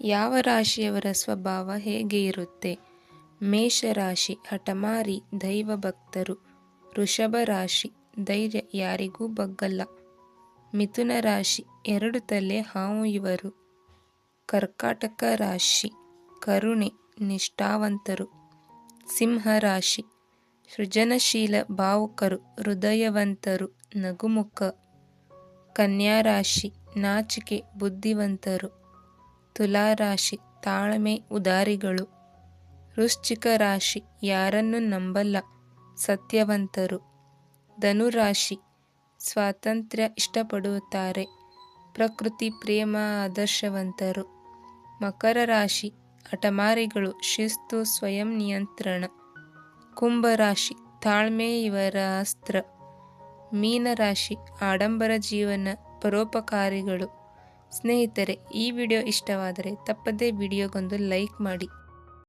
ಯಾವ ರಾಶಿಯವರ ಸ್ವಭಾವ ಹೇಗೆ ಇರುತ್ತೆ? ಮೇಷರಾಶಿ, ಹಠಮಾರಿ, ದೈವ ಭಕ್ತರು, ವೃಷಭ ರಾಶಿ, ಧೈರ್ಯ ಯಾರಿಗೂ ಬಗ್ಗಲ್ಲ. ಮಿಥುನ ರಾಶಿ, ಎರಡು ತಲೆ ಹಾವು ಇವರು. ಕರ್ಕಾಟಕ ರಾಶಿ, ಕರುಣೆ, ನಿಷ್ಠಾವಂತರು. ಸಿಂಹ ರಾಶಿ, ಸೃಜನಶೀಲ ಭಾವುಕರು, ಹೃದಯವಂತರು, ನಗುಮುಖ. ಕನ್ಯಾ ರಾಶಿ, ನಾಚಿಕೆ ಬುದ್ಧಿವಂತರು. ತುಲಾರಾಶಿ ತಾಳ್ಮೆ ಉದಾರಿಗಳು. ವೃಶ್ಚಿಕ ರಾಶಿ ಯಾರನ್ನು ನಂಬಲ್ಲ, ಸತ್ಯವಂತರು. ಧನುರಾಶಿ ಸ್ವಾತಂತ್ರ್ಯ ಇಷ್ಟಪಡುತ್ತಾರೆ, ಪ್ರಕೃತಿ ಪ್ರೇಮ ಆದರ್ಶವಂತರು. ಮಕರ ರಾಶಿ ಹಠಮಾರಿಗಳು, ಶಿಸ್ತು ಸ್ವಯಂ ನಿಯಂತ್ರಣ. ಕುಂಭರಾಶಿ ತಾಳ್ಮೆ ಇವರ ಅಸ್ತ್ರ. ಮೀನರಾಶಿ ಆಡಂಬರ ಜೀವನ ಪರೋಪಕಾರಿಗಳು. ಸ್ನೇಹಿತರೆ ಈ ವಿಡಿಯೋ ಇಷ್ಟವಾದರೆ ತಪ್ಪದೇ ವಿಡಿಯೋಗೊಂದು ಲೈಕ್ ಮಾಡಿ.